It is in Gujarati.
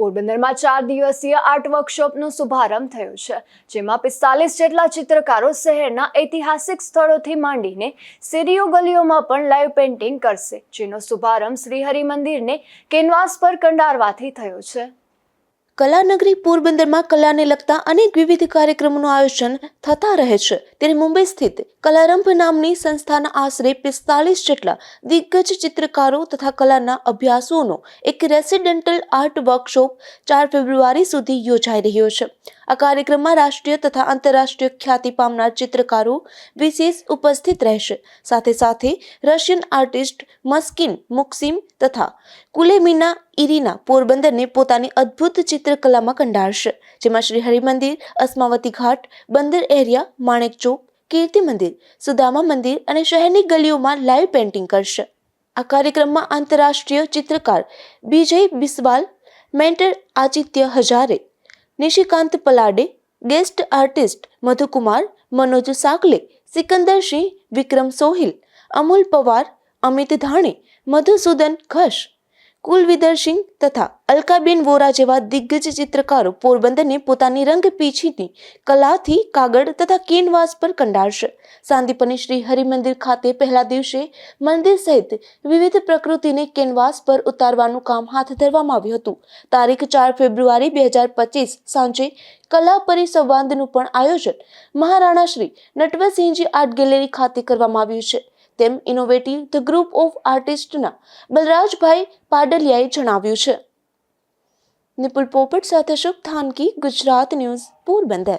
પોરબંદરમાં ચાર દિવસીય આર્ટ વર્કશોપનો શુભારંભ થયો છે, જેમાં પિસ્તાલીસ જેટલા ચિત્રકારો શહેરના ઐતિહાસિક સ્થળોથી માંડીને શેરીઓ, ગલીઓમાં પણ લાઈવ પેઇન્ટિંગ કરશે, જેનો શુભારંભ શ્રીહરિ મંદિરને કેનવાસ પર કંડારવાથી થયો છે. કલાનગરી પોરબંદરમાં કલાને લગતા અનેક વિવિધ કાર્યક્રમોનું આયોજન થતા રહે છે. ત્યારે મુંબઈ સ્થિત કલારંભ નામની સંસ્થાના આશરે પિસ્તાલીસ જેટલા દિગ્ગજ ચિત્રકારો તથા કલાના અભ્યાસોનો એક રેસિડેન્ટલ આર્ટ વર્કશોપ ચાર ફેબ્રુઆરી સુધી યોજાઈ રહ્યો છે. આ કાર્યક્રમમાં રાષ્ટ્રીય તથા આંતરરાષ્ટ્રીય ખ્યાતિ પામનાર ચિત્રકારો વિશેષ ઉપસ્થિત રહેશે. સાથે સાથે રશિયન આર્ટિસ્ટ મસ્કિન મુક્સિમ તથા કુલેમિના ઇરીના પોરબંદરને પોતાની અદ્ભુત ચિત્રકલામાં કંડારશે, જેમાં શ્રી હરિમંદિર, અસ્માવતી ઘાટ, બંદર એરિયા, માણેક ચોક, કીર્તિ મંદિર, સુદામા મંદિર અને શહેરની ગલીઓમાં લાઈવ પેઇન્ટિંગ કરશે. આ કાર્યક્રમમાં આંતરરાષ્ટ્રીય ચિત્રકાર Bijay Biswal, mentor Achitya Hazare, Nishikant Palade, guest artist Madhukumar, Manoj Sakle, Sikandar Singh, Vikram Sohil, Amul Pawar, Amit Dhane, Madhusudan Ghosh Kulvinder Singh તથા અલકાબેન વોરા જેવા દિગ્ગજ ચિત્રકારો પોરબંદરને પોતાની રંગપીંછીની કલાથી કાગળ તથા કેનવાસ પર કંડારશે. સાંદીપની શ્રી હરિમંદિર ખાતે પહેલા દિવસે મંદિર સહિત વિવિધ પ્રકૃતિને કેનવાસ પર ઉતારવાનું કામ હાથ ધરવામાં આવ્યું હતું. તારીખ ચાર ફેબ્રુઆરી બે હજાર પચીસ સાંજે કલા પરિસંવાદનું પણ આયોજન મહારાણા શ્રી નટવરસિંહજી આર્ટ ગેલેરી ખાતે કરવામાં આવ્યું છે. તેમ ઇનોવેટિવ ધ ગ્રુપ ઓફ આર્ટિસ્ટના બલરાજભાઈ પાડલિયાએ જણાવ્યું છે. નિપુલ પોપટ સાથે શુભ થાનકી, ગુજરાત ન્યૂઝ, પોરબંદર.